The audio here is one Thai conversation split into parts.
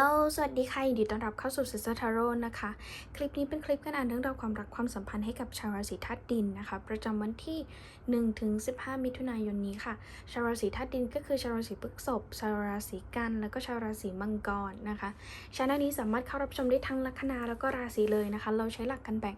ล สวัสดีค่ะยินดีต้อนรับเข้าสู่ Sister Tarot นะคะ คลิปนี้เป็นคลิปการอ่านเรื่องราวความรักความสัมพันธ์ให้กับชาวราศีธาตุดินนะคะ ประจำวันที่1ถึง15 มิถุนายนนี้ค่ะ ชาวราศีธาตุดินก็คือชาวราศีพฤษภ ชาวราศีกัน แล้วก็ชาวราศีมังกรนะคะชาแนลนี้สามารถเข้ารับชมได้ทั้งลัคนาแล้วก็ราศีเลยนะคะ เราใช้หลักการแบ่ง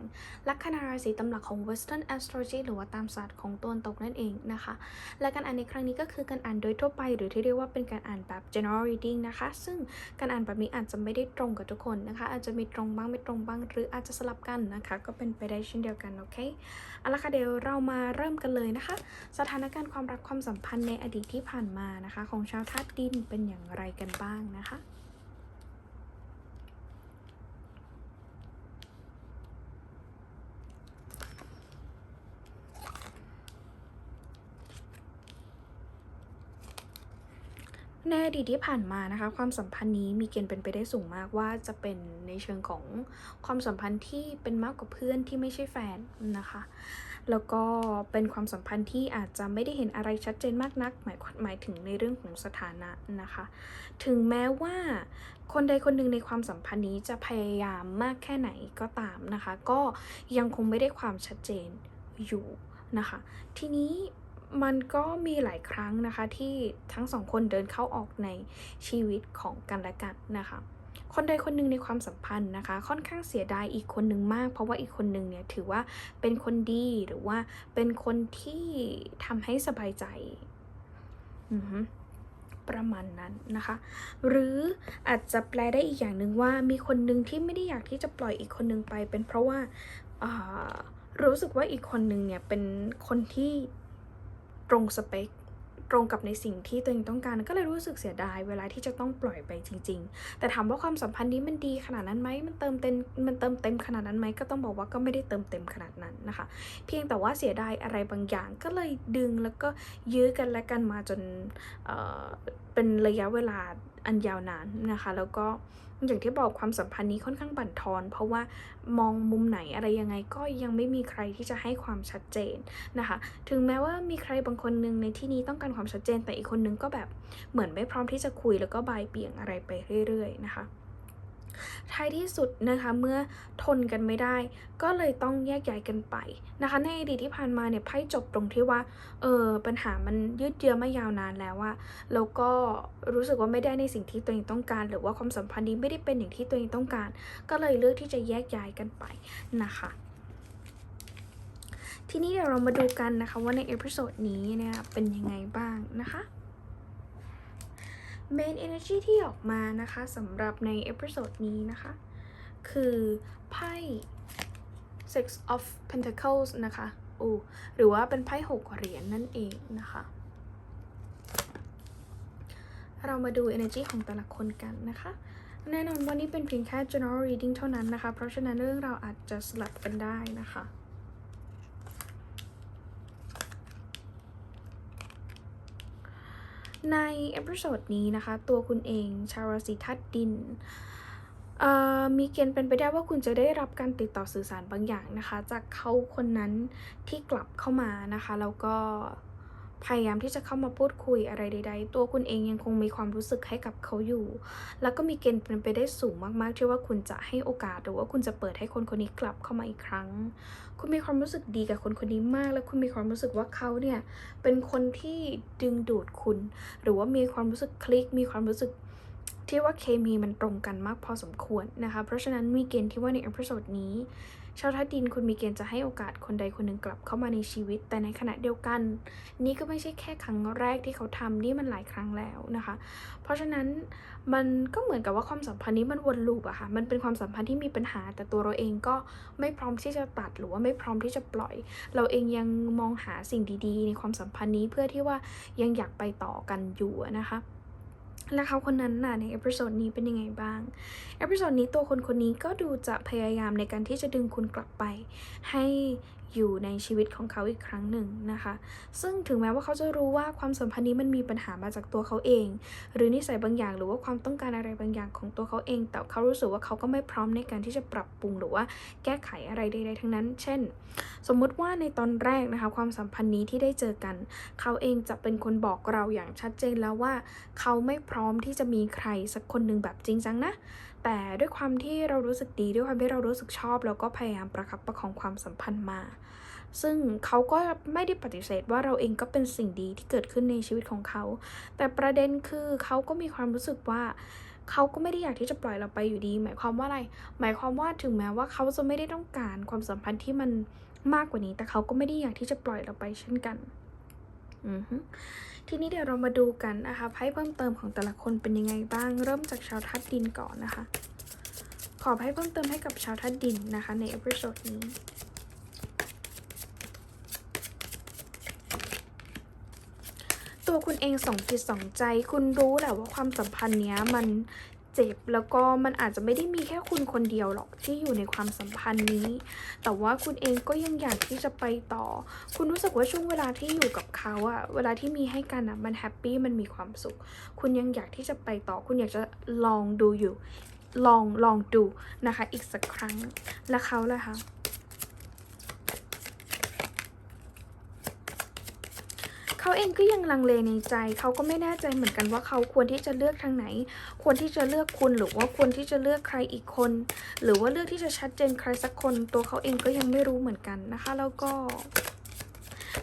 ลัคนาราศีตำหลักของ Western Astrology หรือว่าตามศาสตร์ของตะวันตกนั่นเองนะคะ และการอ่านในครั้งนี้ก็คือการอ่านโดยทั่วไป หรือที่เรียกว่าเป็นการอ่านแบบ general reading นะคะ ซึ่งการอ่านแบบแบบนี้อาจจะไม่ได้ตรงกับทุกคนนะคะ อาจจะมีตรงบ้างไม่ตรงบ้าง หรืออาจจะสลับกันนะคะ ก็เป็นไปได้เช่นเดียวกันโอเคเอาละค่ะเดี๋ยวเรามาเริ่มกันเลยนะคะ สถานการณ์ความรักความสัมพันธ์ในอดีตที่ผ่านมานะคะ ของชาวธาตุดินเป็นอย่างไรกันบ้างนะคะ ในอดีตที่ผ่านมานะคะ ความสัมพันธ์นี้มีเกณฑ์เป็นไปได้สูงมากว่าจะเป็นในเชิงของความสัมพันธ์ที่เป็นมากกว่าเพื่อนที่ไม่ใช่แฟนนะคะ แล้วก็เป็นความสัมพันธ์ที่อาจจะไม่ได้เห็นอะไรชัดเจนมากนัก หมายหมายถึงในเรื่องของสถานะนะคะ ถึงแม้ว่าคนใดคนหนึ่งในความสัมพันธ์นี้จะพยายามมากแค่ไหนก็ตามนะคะ ก็ยังคงไม่ได้ความชัดเจนอยู่นะคะ ทีนี้ มันก็มีหลายครั้งนะคะที่ทั้งสองคนเดินเข้าออกในชีวิตของกันและกันนะคะคนใดคนหนึ่งในความสัมพันธ์นะคะ ค่อนข้างเสียดายอีกคนหนึ่งมาก เพราะว่าอีกคนหนึ่งเนี่ยถือว่าเป็นคนดีหรือว่าเป็นคนที่ทำให้สบายใจประมาณนั้นนะคะ หรืออาจจะแปลได้อีกอย่างหนึ่งว่ามีคนหนึ่งที่ไม่ได้อยากที่จะปล่อยอีกคนหนึ่งไป เป็นเพราะว่ารู้สึกว่าอีกคนหนึ่งเนี่ยเป็นคนที่ ตรงสเปคตรงกับในสิ่งที่ตัวเองต้องการก็เลยรู้สึกเสียดายเวลาที่จะต้องปล่อยไปจริง ๆ แต่ถามว่าความสัมพันธ์นี้มันดีขนาดนั้นไหมมันเติมเต็มมันเติมเต็มขนาดนั้นไหมก็ต้องบอกว่าก็ไม่ได้เติมเต็มขนาดนั้นนะคะ เพียงแต่ว่าเสียดายอะไรบางอย่างก็เลยดึงแล้วก็ยื้อกันและกันมาจนเเป็นระยะเวลา อันยาวนานนะคะ แล้วก็อย่างที่บอกความสัมพันธ์นี้ค่อนข้างบั่นทอน เพราะว่ามองมุมไหนอะไรยังไงก็ยังไม่มีใครที่จะให้ความชัดเจนนะคะ ถึงแม้ว่ามีใครบางคนหนึ่งในที่นี้ต้องการความชัดเจนแต่อีกคนนึงก็แบบเหมือนไม่พร้อมที่จะคุยแล้วก็บายเบี่ยงอะไรไปเรื่อย ๆ นะคะ ท้ายที่สุดนะคะเมื่อทนกันไม่ได้ ก็เลยต้องแยกย้ายกันไปนะคะ ในอดีตที่ผ่านมาเนี่ยไพ่จบตรงที่ว่าเออปัญหามันยืดเยื้อมายาวนานแล้วอะแล้วก็รู้สึกว่าไม่ได้ในสิ่งที่ตัวเองต้องการ หรือว่าความสัมพันธ์นี้ไม่ได้เป็นอย่างที่ตัวเองต้องการ ก็เลยเลือกที่จะแยกย้ายกันไปนะคะทีนี้เดี๋ยวเรามาดูกันนะคะว่าในเอพิโซดนี้เนี่ยเป็นยังไงบ้างนะคะ Main Energy ที่ออกมานะคะสำหรับในเอพิโซดนี้นะคะ คือไพ่ Six of Pentacles นะคะอูหรือว่าเป็นไพ่หกเหรียญนนั่นเองนะคะ เรามาดู energy ของแต่ละคนกันนะคะ แน่นอนวันนี้เป็นเพียงแค่ general reading เท่านั้นนะคะ เพราะฉะนั้นเรื่องเราอาจจะสลับกันได้นะคะ ในเอพิโซดนี้นะคะ ตัวคุณเองชาวราศีธาตุดินมีเกณฑ์เป็นไปได้ว่าคุณจะได้รับการติดต่อสื่อสารบางอย่างนะคะ จากเขาคนนั้นที่กลับเข้ามานะคะ แล้วก็ พยายามที่จะเข้ามาพูดคุยอะไรใด ๆ ตัวคุณเองยังคงมีความรู้สึกให้กับเขาอยู่ แล้วก็มีเกณฑ์เป็นไปได้สูงมากๆที่ว่าคุณจะให้โอกาสหรือว่าคุณจะเปิดให้คนคนนี้กลับเข้ามาอีกครั้ง คุณมีความรู้สึกดีกับคนคนนี้มาก และคุณมีความรู้สึกว่าเขาเนี่ยเป็นคนที่ดึงดูดคุณ หรือว่ามีความรู้สึกคลิก มีความรู้สึก ที่ว่าเคมีมันตรงกันมากพอสมควรนะคะ เพราะฉะนั้นมีเกณฑ์ที่ว่าในเอพิโซดนี้ ชาวธาตุดินคุณมีเกณฑ์จะให้โอกาสคนใดคนหนึ่งกลับเข้ามาในชีวิต แต่ในขณะเดียวกัน นี่ก็ไม่ใช่แค่ครั้งแรกที่เขาทำนี่มันหลายครั้งแล้วนะคะ เพราะฉะนั้นมันก็เหมือนกับว่าความสัมพันธ์นี้มันวนลูปอะค่ะ มันเป็นความสัมพันธ์ที่มีปัญหา แต่ตัวเราเองก็ไม่พร้อมที่จะตัดหรือว่าไม่พร้อมที่จะปล่อย เราเองยังมองหาสิ่งดีๆ ในความสัมพันธ์นี้เพื่อที่ว่ายังอยากไปต่อกันอยู่นะคะ และเขาคนนั้นน่ะในเอพิโซดนี้เป็นยังไงบ้าง เอพิโซดนี้ตัวคนคนนี้ก็ดูจะพยายามในการที่จะดึงคุณกลับไป ให้ อยู่ในชีวิตของเขาอีกครั้งหนึ่งนะคะ ซึ่งถึงแม้ว่าเขาจะรู้ว่าความสัมพันธ์นี้มันมีปัญหามาจากตัวเขาเอง หรือนิสัยบางอย่างหรือว่าความต้องการอะไรบางอย่างของตัวเขาเอง แต่เขารู้สึกว่าเขาก็ไม่พร้อมในการที่จะปรับปรุงหรือว่าแก้ไขอะไรใดๆทั้งนั้น เช่น สมมุติว่าในตอนแรกนะคะความสัมพันธ์นี้ที่ได้เจอกัน เขาเองจะเป็นคนบอกเราอย่างชัดเจนแล้วว่า เขาไม่พร้อมที่จะมีใครสักคนหนึ่งแบบจริงจังนะ แต่ด้วยความที่เรารู้สึกดีด้วยความที่เรารู้สึกชอบเราก็พยายามประคับประคองความสัมพันธ์มา ซึ่งเขาก็ไม่ได้ปฏิเสธว่าเราเองก็เป็นสิ่งดีที่เกิดขึ้นในชีวิตของเขา แต่ประเด็นคือเขาก็มีความรู้สึกว่าเขาก็ไม่ได้อยากที่จะปล่อยเราไปอยู่ดี หมายความว่าอะไร หมายความว่าถึงแม้ว่าเขาจะไม่ได้ต้องการความสัมพันธ์ที่มันมากกว่านี้ แต่เขาก็ไม่ได้อยากที่จะปล่อยเราไปเช่นกัน ทีนี้เดี๋ยวเรามาดูกันนะคะไพ่เพิ่มเติมของแต่ละคนเป็นยังไงบ้าง เริ่มจากชาวทัดดินก่อนนะคะ ขอไพ่เพิ่มเติมให้กับชาวทัดดินนะคะในเอพิโซดนี้ตัวคุณเองสองจิตสองใจ คุณรู้แหละว่าความสัมพันธ์เนี้ยมัน เจ็บแล้วก็มันอาจจะไม่ได้มีแค่คุณคนเดียวหรอกที่อยู่ในความสัมพันธ์นี้ แต่ว่าคุณเองก็ยังอยากที่จะไปต่อ คุณรู้สึกว่าช่วงเวลาที่อยู่กับเขาอะเวลาที่มีให้กันอะมันแฮปปี้มันมีความสุข คุณยังอยากที่จะไปต่อ คุณอยากจะลองดูอยู่ ลองลองดูนะคะ อีกสักครั้งแล้วเขาล่ะคะ เขาเองก็ยังลังเลในใจ เขาก็ไม่แน่ใจเหมือนกันว่าเขาควรที่จะเลือกทางไหน ควรที่จะเลือกคุณหรือว่าควรที่จะเลือกใครอีกคน หรือว่าเลือกที่จะชัดเจนใครสักคน ตัวเขาเองก็ยังไม่รู้เหมือนกันนะคะ แล้วก็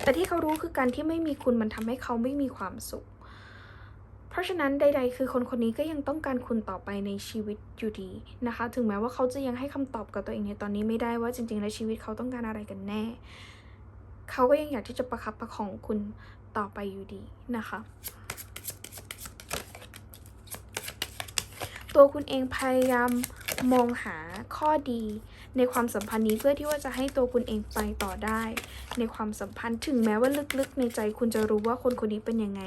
แต่ที่เขารู้คือการที่ไม่มีคุณมันทำให้เขาไม่มีความสุข เพราะฉะนั้นใด ๆ คือคนคนนี้ก็ยังต้องการคุณต่อไปในชีวิตอยู่ดีนะคะ ถึงแม้ว่าเขาจะยังให้คำตอบกับตัวเองในตอนนี้ไม่ได้ว่าจริง ๆ แล้วชีวิตเขาต้องการอะไรกันแน่เขาก็ยังอยากที่จะประคับประคองคุณ ต่อไปอยู่ดีนะคะ ตัวคุณเองพยายามมองหาข้อดีในความสัมพันธ์นี้เพื่อที่ว่าจะให้ตัวคุณเองไปต่อได้ ในความสัมพันธ์ถึงแม้ว่าลึกๆ ในใจคุณจะรู้ว่าคนคนนี้เป็นยังไง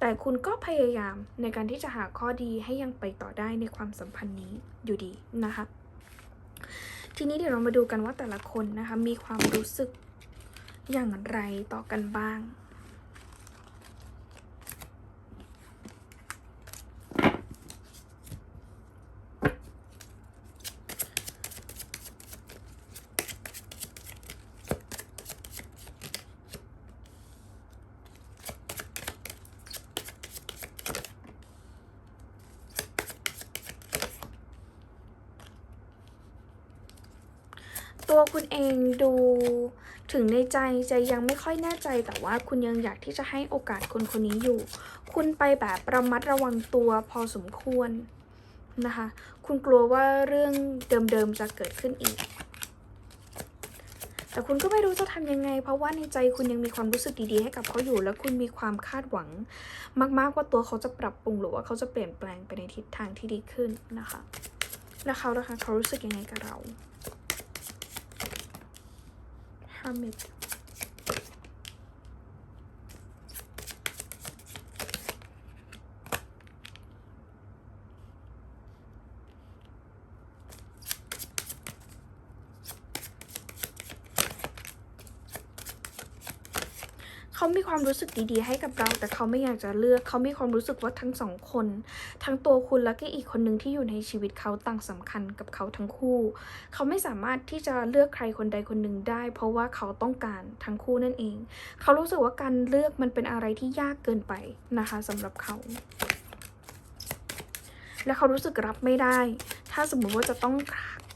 แต่คุณก็พยายามในการที่จะหาข้อดีให้ยังไปต่อได้ในความสัมพันธ์นี้อยู่ดีนะคะ ทีนี้เดี๋ยวเรามาดูกันว่าแต่ละคนนะคะมีความรู้สึกอย่างไรต่อกันบ้าง ตัวคุณเองดูถึงในใจจะยังไม่ค่อยแน่ใจแต่ว่าคุณยังอยากที่จะให้โอกาสคนคนนี้อยู่ คุณไปแบบระมัดระวังตัวพอสมควรนะคะ คุณกลัวว่าเรื่องเดิมๆจะเกิดขึ้นอีก แต่คุณก็ไม่รู้จะทำยังไง เพราะว่าในใจคุณยังมีความรู้สึกดีๆให้กับเขาอยู่ และคุณมีความคาดหวัง มากๆว่าตัวเขาจะปรับปรุงหรือว่าเขาจะเปลี่ยนแปลงไปในทิศทางที่ดีขึ้นนะคะ แล้วเขานะคะเขารู้สึกยังไงกับเรา Hermit เมีความรู้สึกดีๆ ให้กับเรา แต่เขาไม่อยากจะเลือก เขามีความรู้สึกว่าทั้งสองคน ทั้งตัวคุณและก็อีกคนหนึ่งที่อยู่ในชีวิตเขาต่างสำคัญกับเขาทั้งคู่ เขาไม่สามารถที่จะเลือกใครคนใดคนหนึ่งได้ เพราะว่าเขาต้องการทั้งคู่นั่นเอง เขารู้สึกว่าการเลือกมันเป็นอะไรที่ยากเกินไปนะคะสำหรับเขา และเขารู้สึกรับไม่ได้ ถ้าสมมุติว่าจะต้อง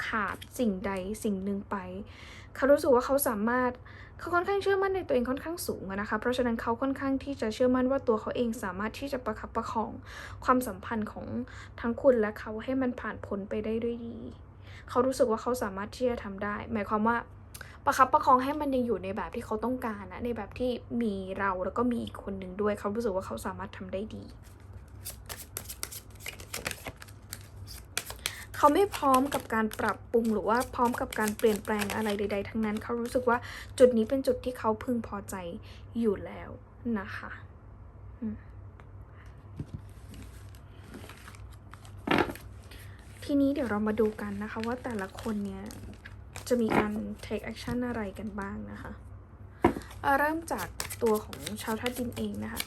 ขาดสิ่งใดสิ่งหนึ่งไป เขารู้สึกว่าเขาสามารถ เขาค่อนข้างเชื่อมั่นในตัวเองค่อนข้างสูงนะคะ เพราะฉะนั้นเขาค่อนข้างที่จะเชื่อมั่นว่าตัวเขาเองสามารถที่จะประคับประคองความสัมพันธ์ของทั้งคุณและเขาให้มันผ่านพ้นไปได้ด้วยดี เขารู้สึกว่าเขาสามารถที่จะทำได้ หมายความว่าประคับประคองให้มันยังอยู่ในแบบที่เขาต้องการนะในแบบที่มีเราแล้วก็มีอีกคนหนึ่งด้วย เขารู้สึกว่าเขาสามารถทำได้ดี เขาไม่พร้อมกับการปรับปรุงหรือว่าพร้อมกับการเปลี่ยนแปลงอะไรใด ๆ ทั้งนั้น เขารู้สึกว่าจุดนี้เป็นจุดที่เขาพึงพอใจอยู่แล้วนะคะทีนี้เดี๋ยวเรามาดูกันนะคะว่าแต่ละคนเนี่ยจะมีการ take action อะไรกันบ้างนะคะเเริ่มจากตัวของชาวธาตุดินเองนะคะ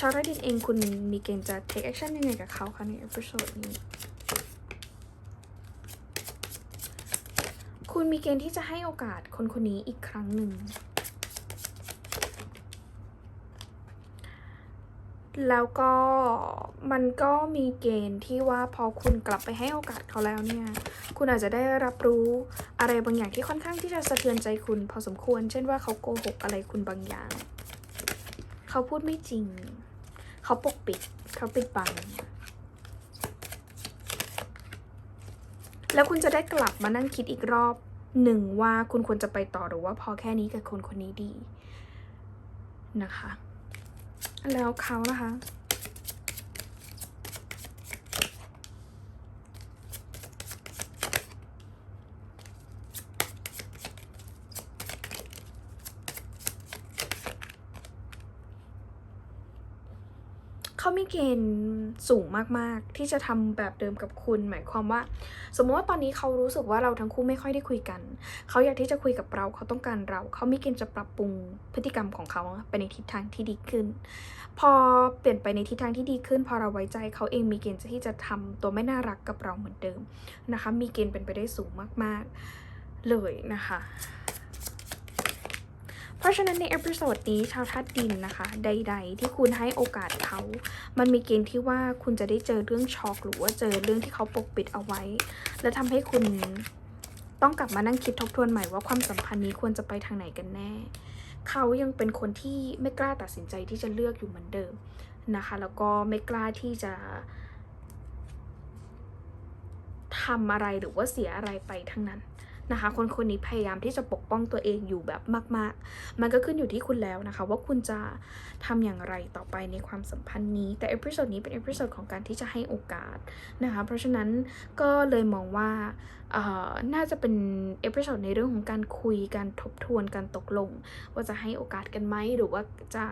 ชาวธาตุดินเองคุณมีเกณฑ์จะ take action ยังไงกับเขาคะใน episode นี้ คุณมีเกณฑ์ที่จะให้โอกาสคนคนนี้อีกครั้งหนึ่ง แล้วก็มันก็มีเกณฑ์ที่ว่าพอคุณกลับไปให้โอกาสเขาแล้วเนี่ย คุณอาจจะได้รับรู้อะไรบางอย่างที่ค่อนข้างที่จะสะเทือนใจคุณพอสมควร เช่นว่าเขาโกหกอะไรคุณบางอย่าง เขาพูดไม่จริง เขาปกปิด เขาปิดบังแล้วคุณจะได้กลับมานั่งคิดอีกรอบ หนึ่งว่าคุณควรจะไปต่อหรือว่าพอแค่นี้กับคนคนนี้ดีนะคะ แล้วเขาล่ะคะเขามีเกณฑ์สูงมาก ๆ ที่จะทำแบบเดิมกับคุณ หมายความว่า สมมติว่าตอนนี้เขารู้สึกว่าเราทั้งคู่ไม่ค่อยได้คุยกัน เขาอยากที่จะคุยกับเราเขาต้องการเรา เขามีเกณฑ์จะปรับปรุงพฤติกรรมของเขาไปในทิศทางที่ดีขึ้น พอเปลี่ยนไปในทิศทางที่ดีขึ้น พอเราไว้ใจเขาเองมีเกณฑ์ที่จะทำตัวไม่น่ารักกับเราเหมือนเดิมนะคะ มีเกณฑ์เป็นไปได้สูงมาก ๆ เลยนะคะ เพราะฉะนั้นในเอพิโซดนี้ชาวธาตุดินนะคะ ใด ๆ ที่คุณให้โอกาสเขา มันมีเกณฑ์ที่ว่าคุณจะได้เจอเรื่องช็อกหรือว่าเจอเรื่องที่เขาปกปิดเอาไว้ และทำให้คุณต้องกลับมานั่งคิดทบทวนใหม่ว่าความสัมพันธ์นี้ควรจะไปทางไหนกันแน่ เขายังเป็นคนที่ไม่กล้าตัดสินใจที่จะเลือกอยู่เหมือนเดิมนะคะ แล้วก็ไม่กล้าที่จะทำอะไรหรือว่าเสียอะไรไปทั้งนั้น นะคะ คนคนนี้พยายามที่จะปกป้องตัวเองอยู่แบบมาก ๆ มันก็ขึ้นอยู่ที่คุณแล้วนะคะ ว่าคุณจะทำอย่างไรต่อไปในความสัมพันธ์นี้ แต่เอพิโซดนี้เป็นเอพิโซดของการที่จะให้โอกาสนะคะ เพราะฉะนั้นก็เลยมองว่าน่าจะเป็นเอพิโซดในเรื่องของการคุยการทบทวนการตกลง ว่าจะให้โอกาสกันไหมหรือว่าจะ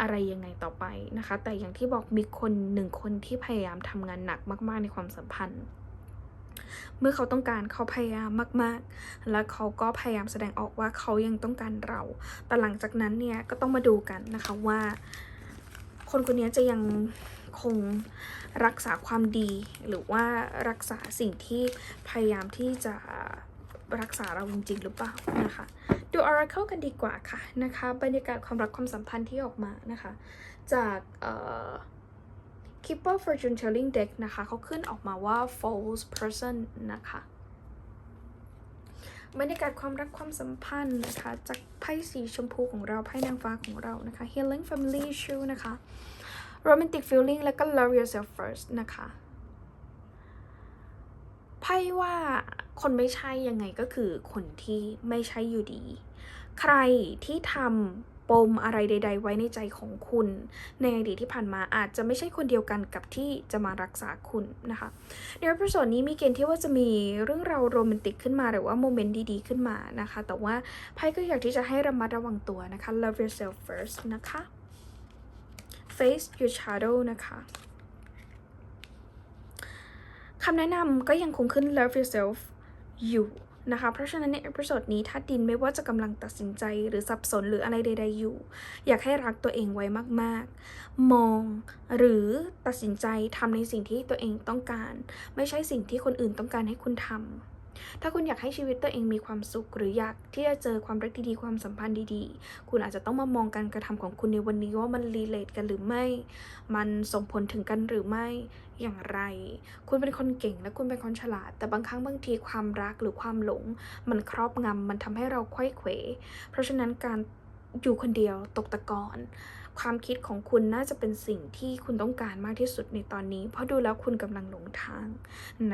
อะไรยังไงต่อไปนะคะ แต่อย่างที่บอกมีคนหนึ่งคนที่พยายามทำงานหนักมาก ๆ ในความสัมพันธ์ เมื่อเขาต้องการเขาพยายามมาก ๆ แล้วเขาก็พยายามแสดงออกว่าเขายังต้องการเรา แต่หลังจากนั้นเนี่ยก็ต้องมาดูกันนะคะว่า คนคนนี้จะยังคงรักษาความดี หรือว่ารักษาสิ่งที่พยายามที่จะรักษาเราจริง ๆ หรือเปล่านะคะ ดู Oracle กันดีกว่าค่ะนะคะ บรรยากาศความรักความสัมพันธ์ที่ออกมานะคะ จากเอ่อ Keeper Fortune Telling Deck นะคะเขาขึ้นออกมาว่า false person นะคะบรรยากาศความรักความสัมพันธ์นะคะ จากไพ่สีชมพูของเราไพ่นางฟ้าของเรานะคะ Healing Family Issue นะคะ Romantic Feeling แล้วก็ Love Yourself First นะคะไพ่ว่าคนไม่ใช่ยังไงก็คือคนที่ไม่ใช่อยู่ดี ใครที่ทำ ปมอะไรใด ๆ ไว้ในใจของคุณ ในอดีตที่ผ่านมาอาจจะไม่ใช่คนเดียวกันกับที่จะมารักษาคุณนะคะในเอพิโซดนี้มีเกณฑ์ที่ว่าจะมีเรื่องราวโรแมนติกขึ้นมาหรือว่าโมเมนต์ดีๆขึ้นมานะคะ แต่ว่าไพ่ก็อยากที่จะให้ระมัดระวังตัวนะคะ love yourself first นะคะ face your shadow นะคะคำแนะนำก็ยังคงขึ้น love yourself อยู่ นะคะ เพราะฉะนั้นในเอพิโซดนี้ถ้าดินไม่ว่าจะกำลังตัดสินใจหรือสับสนหรืออะไรใด ๆอยู่ อยากให้รักตัวเองไว้มากๆ มองหรือตัดสินใจทำในสิ่งที่ตัวเองต้องการ ไม่ใช่สิ่งที่คนอื่นต้องการให้คุณทำ ถ้าคุณอยากให้ชีวิตตัวเองมีความสุข หรืออยากที่จะเจอความรักดีๆ ความสัมพันธ์ดีๆ คุณอาจจะต้องมามองการกระทำของคุณในวันนี้ว่ามันรีเลทกันหรือไม่ มันส่งผลถึงกันหรือไม่อย่างไร คุณเป็นคนเก่งและคุณเป็นคนฉลาด แต่บางครั้งบางทีความรักหรือความหลง มันครอบงำมันทำให้เราไขว้เขว เพราะฉะนั้นการอยู่คนเดียวตกตะกอนความคิดของคุณน่าจะเป็นสิ่งที่คุณต้องการมากที่สุดในตอนนี้ เพราะดูแล้วคุณกำลังหลงทาง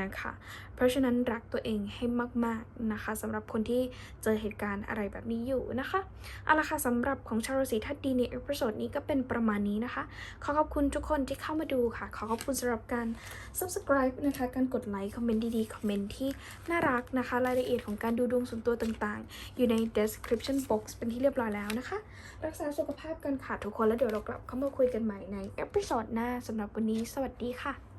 นะคะเพราะฉะนั้นรักตัวเองให้มาก ๆ นะคะสำหรับคนที่เจอเหตุการณ์อะไรแบบนี้อยู่นะคะเอาละค่ะสำหรับของชาวราศีธาตุดีในเอพิโซดนี้ก็เป็นประมาณนี้นะคะ ขอขอบคุณทุกคนที่เข้ามาดูค่ะ ขอขอบคุณสำหรับการ subscribe นะคะ การกดไลค์คอมเมนต์ดีๆ คอมเมนต์ที่น่ารักนะคะ รายละเอียดของการดูดวงส่วนตัวต่างๆ อยู่ใน description box เป็นที่เรียบร้อยแล้วนะคะ รักษาสุขภาพกันค่ะทุกคนแล้วเดี๋ยวเรากลับเข้ามาคุยกันใหม่ในเอพิโซดหน้าสำหรับวันนี้สวัสดีค่ะ